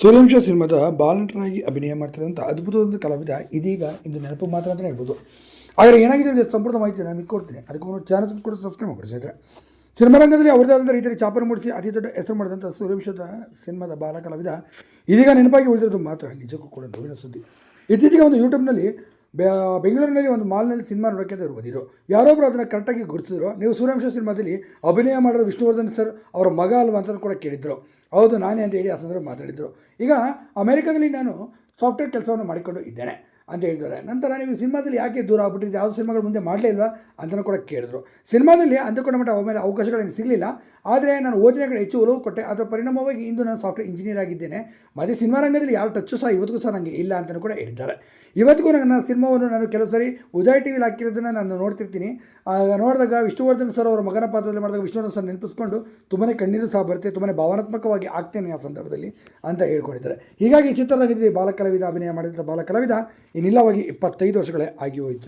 ಸೂರ್ಯವಂಶ ಸಿನಿಮಾದ ಬಾಲನಟನಾಗಿ ಅಭಿನಯ ಮಾಡ್ತಿರುವಂಥ ಅದ್ಭುತವಾದ ಕಲಾವಿದ ಇದೀಗ ಇಂದು ನೆನಪು ಮಾತ್ರ ಅಂತಲೇ ಹೇಳ್ಬೋದು. ಆದರೆ ಏನಾಗಿದೆ ಅಂದರೆ ಸಂಪೂರ್ಣ ಮಾಹಿತಿ ನಾನು ಕೊಡ್ತೀನಿ. ಅದಕ್ಕೆ ಒಂದು ಚಾನಲ್ಸ್ ಕೂಡ ಸಬ್ಸ್ಕ್ರೈಬ್ ಮಾಡಿ ಸಿನಿಮಾ ರಂಗದಲ್ಲಿ ಅವರದೇ ಆದಂಥ ರೀತಿಯಲ್ಲಿ ಚಾಪನ ಮೂಡಿಸಿ ಅತಿ ದೊಡ್ಡ ಹೆಸರು ಮಾಡಿದಂಥ ಸೂರ್ಯವಂಶದ ಸಿನಿಮಾದ ಬಾಲ ಕಲಾವಿದ ಇದೀಗ ನೆನಪಾಗಿ ಉಳಿದಿರೋದು ಮಾತ್ರ ನಿಜಕ್ಕೂ ಕೂಡ ನೋವಿನ ಸುದ್ದಿ. ಇತ್ತೀಚೆಗೆ ಒಂದು ಯೂಟ್ಯೂಬ್ನಲ್ಲಿ ಬೆಂಗಳೂರಿನಲ್ಲಿ ಒಂದು ಮಾಲ್ನಲ್ಲಿ ಸಿನಿಮಾ ನೋಡೋಕ್ಕೆ ಅಂತ ಬಂದಿದ್ರು ಯಾರೊಬ್ಬರು ಅದನ್ನು ಕರೆಕ್ಟಾಗಿ ಗುರುತಿಸಿದ್ರು, ನೀವು ಸೂರ್ಯವಂಶ ಸಿನಿಮಾದಲ್ಲಿ ಅಭಿನಯ ಮಾಡಿದ ವಿಷ್ಣುವರ್ಧನ್ ಸರ್, ಅವರ ಮಗ ಅಲ್ವಾ ಅಂತ ಕೂಡ ಕೇಳಿದ್ರು. ಹೌದು ನಾನೇ ಅಂತ ಹೇಳಿ ಆ ಸಂದರ್ಭ ಮಾತಾಡಿದರು. ಈಗ ಅಮೆರಿಕಾದಲ್ಲಿ ನಾನು ಸಾಫ್ಟ್ವೇರ್ ಕೆಲಸವನ್ನು ಮಾಡಿಕೊಂಡು ಇದ್ದೇನೆ. ಅಂತ ಹೇಳಿದ್ದಾರೆ ನಂತರ ನೀವು ಸಿನಿಮಾದಲ್ಲಿ ಯಾಕೆ ದೂರ ಆಗ್ಬಿಟ್ಟಿದ್ದು ಯಾವ ಸಿನಿಮಾಗಳು ಮುಂದೆ ಮಾಡಲೇ ಇಲ್ವಾ? ಅಂತಲೂ ಕೂಡ ಕೇಳಿದ್ರು. ಸಿನಿಮಾದಲ್ಲಿ ಅಂದುಕೊಂಡ ಮಟ್ಟ ಆಮೇಲೆ ಅವಕಾಶಗಳೇನು ಸಿಗಲಿಲ್ಲ. ಆದರೆ ನಾನು ಓದಿನ ಕಡೆ ಹೆಚ್ಚು ಒಲವು ಕೊಟ್ಟೆ. ಅದರ ಪರಿಣಾಮವಾಗಿ ಇಂದು ನಾನು ಸಾಫ್ಟ್ವೇರ್ ಇಂಜಿನಿಯರ್ ಆಗಿದ್ದೇನೆ. ಮತ್ತು ಸಿನಿಮಾ ರಂಗದಲ್ಲಿ ಯಾವ ಟಚ್ಚು ಸಹ ಇವತ್ತಿಗೂ ಸಹ ನನಗೆ ಇಲ್ಲ ಅಂತಲೂ ಕೂಡ ಹೇಳಿದ್ದಾರೆ. ಇವತ್ತಿಗೂ ನನ್ನ ಸಿನಿಮಾವನ್ನು ನಾನು ಕೆಲವು ಸರಿ ಉದಯ ಟಿ ವಿಲಿ ಹಾಕಿರೋದನ್ನು ನಾನು ನೋಡ್ತಿರ್ತೀನಿ. ನೋಡಿದಾಗ ವಿಷ್ಣುವರ್ಧನ್ ಸರ್ ಅವರ ಮಗನ ಪಾತ್ರದಲ್ಲಿ ಮಾಡಿದಾಗ ವಿಷ್ಣುವರ್ಧನ್ ಸರ್ ನೆನಪಿಸ್ಕೊಂಡು ತುಂಬನೇ ಕಣ್ಣೀರು ಸಹ ಬರುತ್ತೆ, ತುಂಬನೇ ಭಾವನಾತ್ಮಕವಾಗಿ ಆಗ್ತೇನೆ ಆ ಸಂದರ್ಭದಲ್ಲಿ ಅಂತ ಹೇಳ್ಕೊಂಡಿದ್ದಾರೆ. ಹೀಗಾಗಿ ಚಿತ್ರರಂಗದಲ್ಲಿ ಬಾಲಕಲಾವಿದ ಅಭಿನಯ ಮಾಡಿದ ಬಾಲ ಕಲಾವಿದ ಇನ್ನಿಲ್ಲವಾಗಿ ಇಪ್ಪತ್ತೈದು ವರ್ಷಗಳೇ ಆಗಿ ಹೋಯಿತು